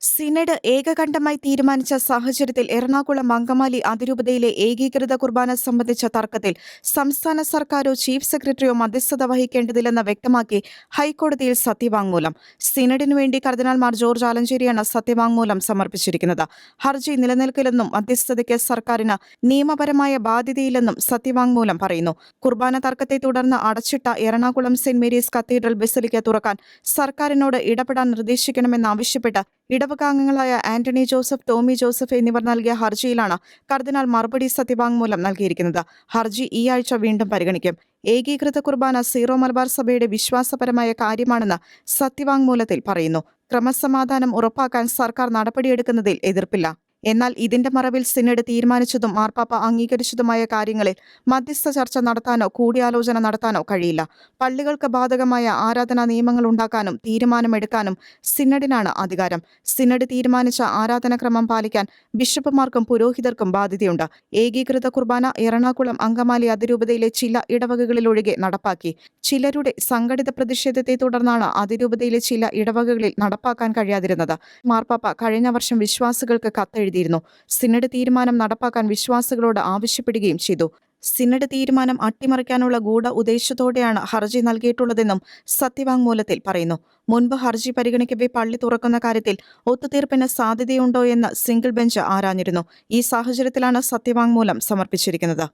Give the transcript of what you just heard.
Synod ഏകകണ്ഠമായി തീരുമാനിച്ച സാഹചര്യത്തിൽ എറണാകുളം അങ്കമാലി അതിരൂപതയിലെ ഏകീകൃത കുർബാന സംബന്ധിച്ച തർക്കത്തിൽ സംസ്ഥാന സർക്കാരോ ചീഫ് സെക്രട്ടറിയോ മധ്യസ്ഥത വഹിക്കേണ്ടതില്ലെന്ന് വ്യക്തമാക്കി ഹൈക്കോടതിയിൽ സത്യവാങ്മൂലം. സിനഡിനു വേണ്ടി കർദിനാൾമാർ ജോർജ് ആലഞ്ചേരിയാണ് സത്യവാങ്മൂലം സമർപ്പിച്ചിരിക്കുന്നത്. ഹർജി നിലനിൽക്കില്ലെന്നും മധ്യസ്ഥതയ്ക്ക് സർക്കാരിന് നിയമപരമായ ബാധ്യതയില്ലെന്നും സത്യവാങ്മൂലം പറയുന്നു. കുർബാന തർക്കത്തെ തുടർന്ന് അടച്ചിട്ട Ernakulam saint Mary's cathedral basilica തുറക്കാൻ സർക്കാരിനോട് ഇടപെടാൻ നിർദ്ദേശിക്കണമെന്നാവശ്യപ്പെട്ട് ഇടവകാംഗങ്ങളായ ആന്റണി ജോസഫ് ടോമി ജോസഫ് എന്നിവർ നൽകിയ ഹർജിയിലാണ് കർദിനാൾ മറുപടി സത്യവാങ്മൂലം നൽകിയിരിക്കുന്നത്. ഹർജി ഈ ആഴ്ച വീണ്ടും പരിഗണിക്കും. ഏകീകൃത കുർബാന സീറോ മലബാർ സഭയുടെ വിശ്വാസപരമായ കാര്യമാണെന്ന് സത്യവാങ്മൂലത്തിൽ പറയുന്നു. ക്രമസമാധാനം ഉറപ്പാക്കാൻ സർക്കാർ നടപടിയെടുക്കുന്നതിൽ എതിർപ്പില്ല. എന്നാൽ ഇതിന്റെ മറവിൽ സിനഡ് തീരുമാനിച്ചതും മാർപ്പാപ്പ അംഗീകരിച്ചതുമായ കാര്യങ്ങളിൽ മധ്യസ്ഥ ചർച്ച നടത്താനോ കൂടിയാലോചന നടത്താനോ കഴിയില്ല. പള്ളികൾക്ക് ബാധകമായ ആരാധനാ നിയമങ്ങൾ ഉണ്ടാക്കാനും തീരുമാനമെടുക്കാനും സിനഡിനാണ് അധികാരം. സിനഡ് തീരുമാനിച്ച ആരാധനാക്രമം പാലിക്കാൻ ബിഷപ്പുമാർക്കും പുരോഹിതർക്കും ബാധ്യതയുണ്ട്. ഏകീകൃത കുർബാന എറണാകുളം അങ്കമാലി അതിരൂപതയിലെ ചില ഇടവകകളിലൊഴികെ നടപ്പാക്കി. ചിലരുടെ സംഘടിത പ്രതിഷേധത്തെ തുടർന്നാണ് അതിരൂപതയിലെ ചില ഇടവകകളിൽ നടപ്പാക്കാൻ കഴിയാതിരുന്നത്. മാർപ്പാപ്പ കഴിഞ്ഞ വർഷം വിശ്വാസികൾക്ക് കത്തെഴുതിയിരുന്നു സിനഡ് തീരുമാനം നടപ്പാക്കാൻ വിശ്വാസികളോട് ആവശ്യപ്പെടുകയും ചെയ്തു. സിനഡ് തീരുമാനം അട്ടിമറിക്കാനുള്ള ഗൂഢ ഉദ്ദേശത്തോടെയാണ് ഹർജി നൽകിയിട്ടുള്ളതെന്നും സത്യവാങ്മൂലത്തിൽ പറയുന്നു. മുൻപ് ഹർജി പരിഗണിക്കവെ പള്ളി തുറക്കുന്ന കാര്യത്തിൽ ഒത്തുതീർപ്പിന് സാധ്യതയുണ്ടോ എന്ന് സിംഗിൾ ബെഞ്ച് ആരാഞ്ഞിരുന്നു. ഈ സാഹചര്യത്തിലാണ് സത്യവാങ്മൂലം സമർപ്പിച്ചിരിക്കുന്നത്.